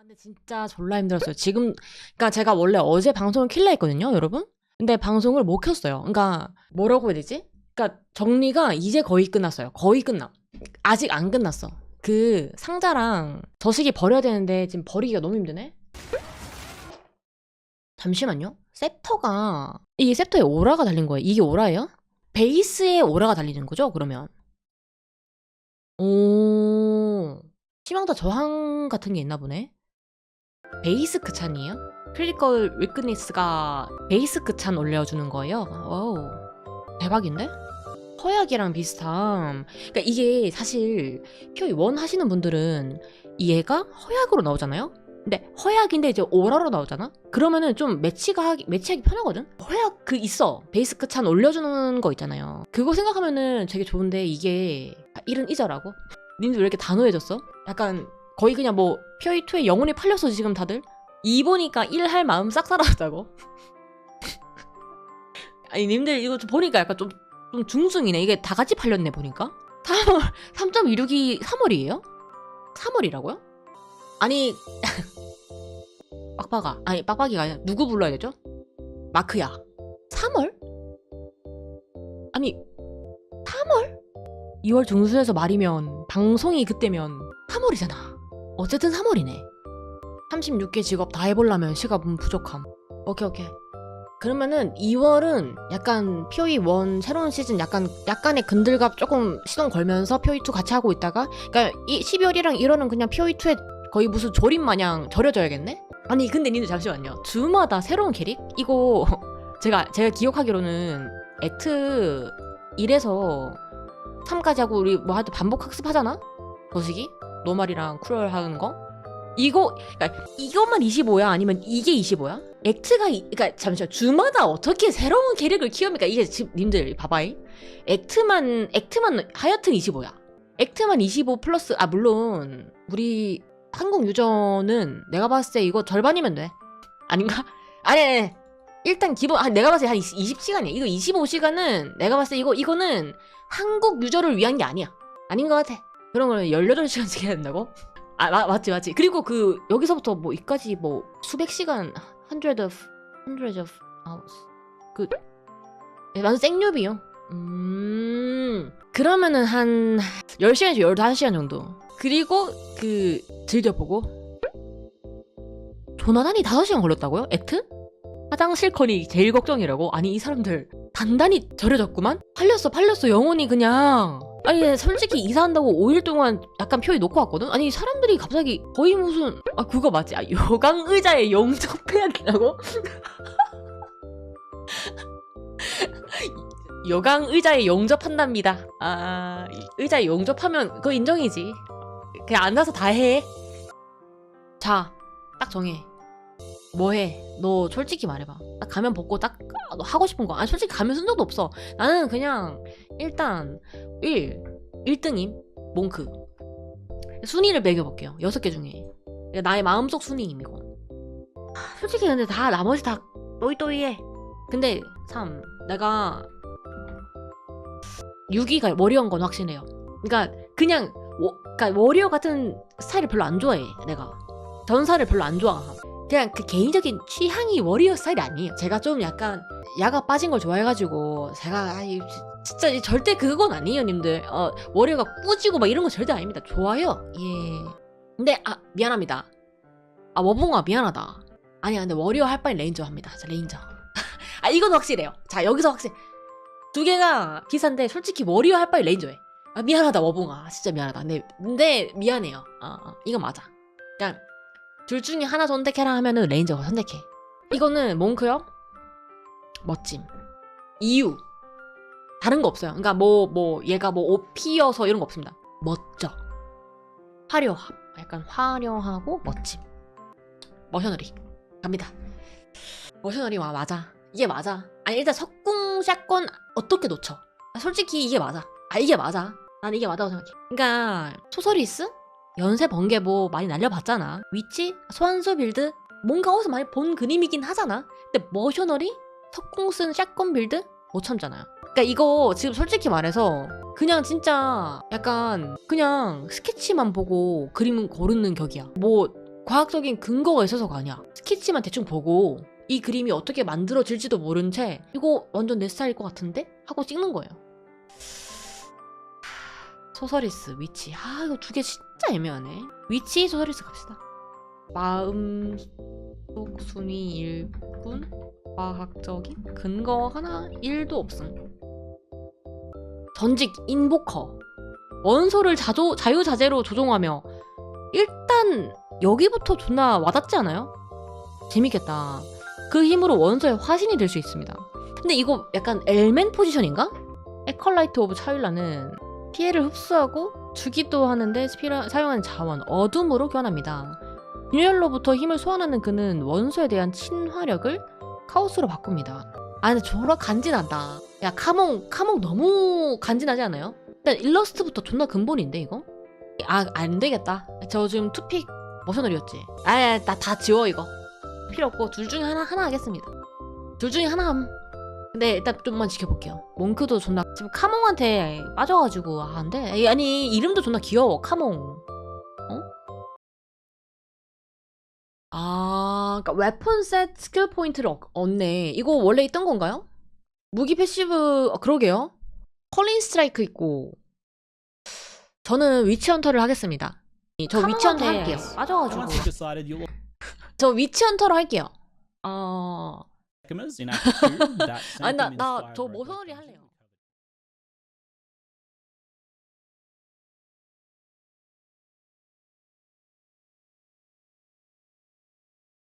근데 진짜 졸라 힘들었어요. 지금 그러니까 제가 원래 어제 방송을 킬라 했거든요, 여러분. 근데 방송을 못 켰어요. 그러니까 뭐라고 해야 되지? 그러니까 정리가 이제 거의 끝났어요. 거의 끝나. 아직 안 끝났어. 그 상자랑 저식이 버려야 되는데 지금 버리기가 너무 힘드네. 잠시만요. 셉터가 이게 셉터에 오라가 달린 거예요. 이게 오라예요? 베이스에 오라가 달리는 거죠? 그러면 오 치명타 저항 같은 게 있나 보네. 베이스크 찬이에요? 클리컬 위크니스가 베이스크 찬 올려주는 거예요. 와우 대박인데? 허약이랑 비슷함. 그러니까 이게 사실 표이 원 하시는 분들은 얘가 허약으로 나오잖아요. 근데 허약인데 이제 오라로 나오잖아. 그러면은 좀 매치가 하기, 매치하기 편하거든. 허약 그 있어. 베이스크 찬 올려주는 거 있잖아요. 그거 생각하면은 되게 좋은데 이게 아, 일은 잊어라고. 님들 왜 이렇게 단호해졌어? 약간 거의 그냥 뭐 퓨이2에 영혼이 팔렸어 지금 다들 2 보니까 1 할 마음 싹 사라졌다고 아니 님들 이거 좀 보니까 약간 좀, 좀 중승이네 이게 다 같이 팔렸네 보니까 3월 3.16이 3월이에요? 3월이라고요? 아니 빡빡아 아니 빡빡이가 아니라 누구 불러야 되죠? 마크야 3월? 아니 3월? 2월 중순에서 말이면 방송이 그때면 3월이잖아. 어쨌든 3월이네. 36개 직업 다 해보려면 시간은 부족함. 오케이 오케이. 그러면은 2월은 약간 POE 1 새로운 시즌 약간 약간의 근들갑 조금 시동 걸면서 POE 2 같이 하고 있다가 그러니까 이 12월이랑 1월은 그냥 POE 2에 거의 무슨 조림 마냥 절여져야겠네? 아니 근데 니들 잠시만요. 주마다 새로운 캐릭? 이거 제가 제가 기억하기로는 액트 1에서 3까지 하고 우리 뭐 하여튼 반복 학습하잖아? 거시기? 노말이랑 쿨 하는 거? 이거, 그러니까 이것만 25야? 아니면 이게 25야? 액트가, 이, 그러니까 잠시만, 주마다 어떻게 새로운 캐릭을 키웁니까? 이게 지금, 님들, 봐봐이. 액트만, 액트만 하여튼 25야. 액트만 25 플러스, 아, 물론, 우리 한국 유저는 내가 봤을 때 이거 절반이면 돼. 아닌가? 아니, 아니. 일단 기본, 아, 내가 봤을 때 한 20시간이야. 이거 25시간은 내가 봤을 때 이거, 이거는 한국 유저를 위한 게 아니야. 아닌 것 같아. 그런 거는 18시간씩 해야 된다고? 아, 마, 맞지, 맞지. 그리고 그, 여기서부터 뭐, 이까지 뭐, 수백 시간, hundred of, hundreds of hours. 그, 네, 완전 생유비요. 음, 그러면은 한, 10시간에서 15시간 정도. 그리고, 그, 즐겨보고. 조나단이 5시간 걸렸다고요? 액트? 화장실 컨이 제일 걱정이라고? 아니, 이 사람들, 단단히 절여졌구만? 팔렸어, 팔렸어. 영혼이 그냥. 아니 솔직히 이사한다고 5일 동안 약간 표에 놓고 왔거든? 아니 사람들이 갑자기 거의 무슨 아 그거 맞지? 아 요강 의자에 영접해야 된다고? 요강 의자에 영접한답니다 아 의자에 영접하면 그거 인정이지 그냥 앉아서 다 해 자 딱 정해 뭐해? 너 솔직히 말해봐. 딱 가면 벗고 딱 너 하고 싶은 거. 아니 솔직히 가면 쓴 적도 없어. 나는 그냥 일단 1 1등임. 몽크. 순위를 매겨볼게요. 6개 중에. 나의 마음속 순위임 하, 솔직히 근데 다 나머지 다 또이또이해. 근데 3 내가 6위가 워리어인 건 확신해요. 그러니까 그냥 워, 그러니까 워리어 같은 스타일을 별로 안 좋아해 내가. 전사를 별로 안 좋아함 그냥 그 개인적인 취향이 워리어 스타일이 아니에요. 제가 좀 약간 야가 빠진 걸 좋아해가지고 제가 아이 진짜 절대 그건 아니에요 님들. 어 워리어가 꾸지고 막 이런 거 절대 아닙니다. 좋아요? 예. 근데 아 미안합니다. 아 워봉아 미안하다. 아니야 근데 워리어 할 바엔 레인저 합니다. 자 레인저. 아 이건 확실해요. 자 여기서 확실. 두 개가 비싼데 솔직히 워리어 할 바엔 레인저해 아 미안하다 워봉아. 진짜 미안하다. 근데, 근데 미안해요. 어, 어. 이건 맞아. 그러니까 둘 중에 하나 선택해라 하면은 레인저가 선택해 이거는 몽크요 멋짐 이유 다른 거 없어요. 그러니까 뭐 뭐 얘가 뭐 OP여서 이런 거 없습니다. 멋져. 화려함. 약간 화려하고 멋짐. 머셔너리. 갑니다. 머셔너리 와 맞아. 이게 맞아. 아니 일단 석궁 샷건 어떻게 놓쳐? 아, 솔직히 이게 맞아. 아 이게 맞아. 난 이게 맞다고 생각해. 그러니까 소서리스? 연쇄 번개 뭐 많이 날려봤잖아. 위치? 소환수 빌드? 뭔가 어디서 많이 본 그림이긴 하잖아. 근데 머셔너리? 석궁 쓴 샷건 빌드? 못 참잖아요. 그러니까 이거 지금 솔직히 말해서 그냥 진짜 약간 그냥 스케치만 보고 그림 고르는 격이야. 뭐 과학적인 근거가 있어서가 아니야. 스케치만 대충 보고 이 그림이 어떻게 만들어질지도 모른 채 이거 완전 내 스타일일 것 같은데? 하고 찍는 거예요. 소서리스, 위치. 아 이거 두 개 진짜 애매하네. 위치, 소서리스 갑시다. 마음 속 순위 일꾼 과학적인 근거 하나 1도 없음. 전직 인보커 원소를 자조, 자유자재로 조종하며 일단 여기부터 존나 와닿지 않아요? 재밌겠다. 그 힘으로 원소의 화신이 될 수 있습니다. 근데 이거 약간 엘멘 포지션인가? 에컬라이트 오브 차윌라는 피해를 흡수하고 주기도 하는데 스피라- 사용하는 자원 어둠으로 교환합니다. 균열로부터 힘을 소환하는 그는 원소에 대한 친화력을 카오스로 바꿉니다. 아 근데 졸라 간지난다. 야 카몽 카몽 너무 간지나지 않아요? 일단 일러스트부터 존나 근본인데 이거? 아 안 되겠다. 저 지금 투픽 머셔널이었지. 아나 다 지워 이거. 필요 없고 둘 중에 하나 하나 하겠습니다. 둘 중에 하나 함. 근데 일단 좀만 지켜볼게요. 몽크도 존나 지금 카몽한테 빠져가지고 아 안돼. 에이, 아니 이름도 존나 귀여워 카몽. 어? 아, 그러니까 웨폰 셋 스킬 포인트를 얻- 얻네. 이거 원래 있던 건가요? 무기 패시브 어, 그러게요. 컬린 스트라이크 있고. 저는 위치 헌터를 하겠습니다. 저 위치 헌터 할게요. 빠져가지고. 저 위치 헌터로 할게요. 어. In Act 2, that same 아니 theme in 나나 Spyro 저 Brothers 모서리 Dungeon. 할래요.